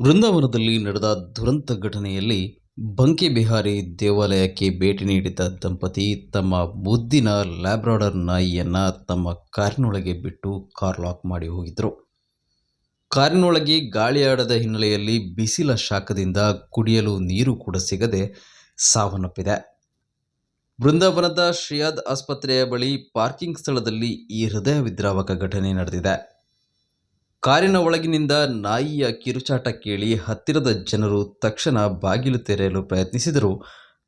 ವೃಂದಾವನದಲ್ಲಿ ನಡೆದ ದುರಂತ ಘಟನೆಯಲ್ಲಿ ಬಂಕೆ ಬಿಹಾರಿ ದೇವಾಲಯಕ್ಕೆ ಭೇಟಿ ನೀಡಿದ್ದ ದಂಪತಿ ತಮ್ಮ ಮುದ್ದಿನ ಲ್ಯಾಬ್ರಾಡರ್ ನಾಯಿಯನ್ನು ತಮ್ಮ ಕಾರಿನೊಳಗೆ ಬಿಟ್ಟು ಕಾರ್ ಲಾಕ್ ಮಾಡಿ ಹೋಗಿದ್ದರು ಕಾರಿನೊಳಗೆ ಗಾಳಿಯಾಡದ ಹಿನ್ನೆಲೆಯಲ್ಲಿ ಬಿಸಿಲ ಶಾಖದಿಂದ ಕುಡಿಯಲು ನೀರು ಕೂಡ ಸಿಗದೆ ಸಾವನ್ನಪ್ಪಿದೆ. ಬೃಂದಾವನದ ಶ್ರೀಯಾದ್ ಆಸ್ಪತ್ರೆಯ ಬಳಿ ಪಾರ್ಕಿಂಗ್ ಸ್ಥಳದಲ್ಲಿ ಈ ಹೃದಯ ವಿದ್ರಾವಕ ಘಟನೆ ನಡೆದಿದೆ. ಕಾರಿನ ಒಳಗಿನಿಂದ ನಾಯಿಯ ಕಿರುಚಾಟ ಕೇಳಿ ಹತ್ತಿರದ ಜನರು ತಕ್ಷಣ ಬಾಗಿಲು ತೆರೆಯಲು ಪ್ರಯತ್ನಿಸಿದರು.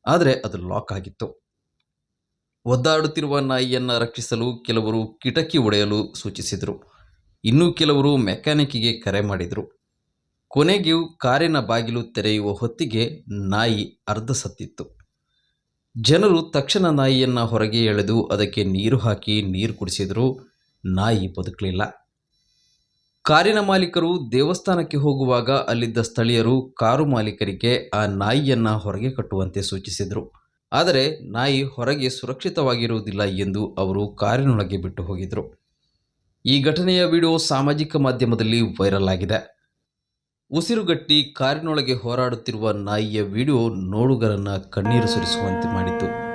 ಆದರೆ ಅದು ಲಾಕ್ ಆಗಿತ್ತು. ಒದ್ದಾಡುತ್ತಿರುವ ನಾಯಿಯನ್ನು ರಕ್ಷಿಸಲು ಕೆಲವರು ಕಿಟಕಿ ಒಡೆಯಲು ಸೂಚಿಸಿದರು. ಇನ್ನೂ ಕೆಲವರು ಮೆಕ್ಯಾನಿಕ್ಗೆ ಕರೆ ಮಾಡಿದರು. ಕೊನೆಗೂ ಕಾರಿನ ಬಾಗಿಲು ತೆರೆಯುವ ಹೊತ್ತಿಗೆ ನಾಯಿ ಅರ್ಧ ಸತ್ತಿತ್ತು. ಜನರು ತಕ್ಷಣ ನಾಯಿಯನ್ನು ಹೊರಗೆ ಎಳೆದು ಅದಕ್ಕೆ ನೀರು ಹಾಕಿ ನೀರು ಕುಡಿಸಿದರೂ. ನಾಯಿ ಬದುಕಲಿಲ್ಲ. ಕಾರಿನ ಮಾಲೀಕರು ದೇವಸ್ಥಾನಕ್ಕೆ ಹೋಗುವಾಗ ಅಲ್ಲಿದ್ದ ಸ್ಥಳೀಯರು ಕಾರು ಮಾಲೀಕರಿಗೆ ಆ ನಾಯಿಯನ್ನು ಹೊರಗೆ ಕಟ್ಟುವಂತೆ ಸೂಚಿಸಿದರು. ಆದರೆ ನಾಯಿ ಹೊರಗೆ ಸುರಕ್ಷಿತವಾಗಿರುವುದಿಲ್ಲ ಎಂದು ಅವರು ಕಾರಿನೊಳಗೆ ಬಿಟ್ಟು ಹೋಗಿದ್ರು. ಈ ಘಟನೆಯ ವಿಡಿಯೋ ಸಾಮಾಜಿಕ ಮಾಧ್ಯಮದಲ್ಲಿ ವೈರಲ್ ಆಗಿದೆ. ಉಸಿರುಗಟ್ಟಿ ಕಾರಿನೊಳಗೆ ಹೋರಾಡುತ್ತಿರುವ ನಾಯಿಯ ವಿಡಿಯೋ ನೋಡುಗರನ್ನ ಕಣ್ಣೀರು ಸುರಿಸುವಂತೆ ಮಾಡಿತು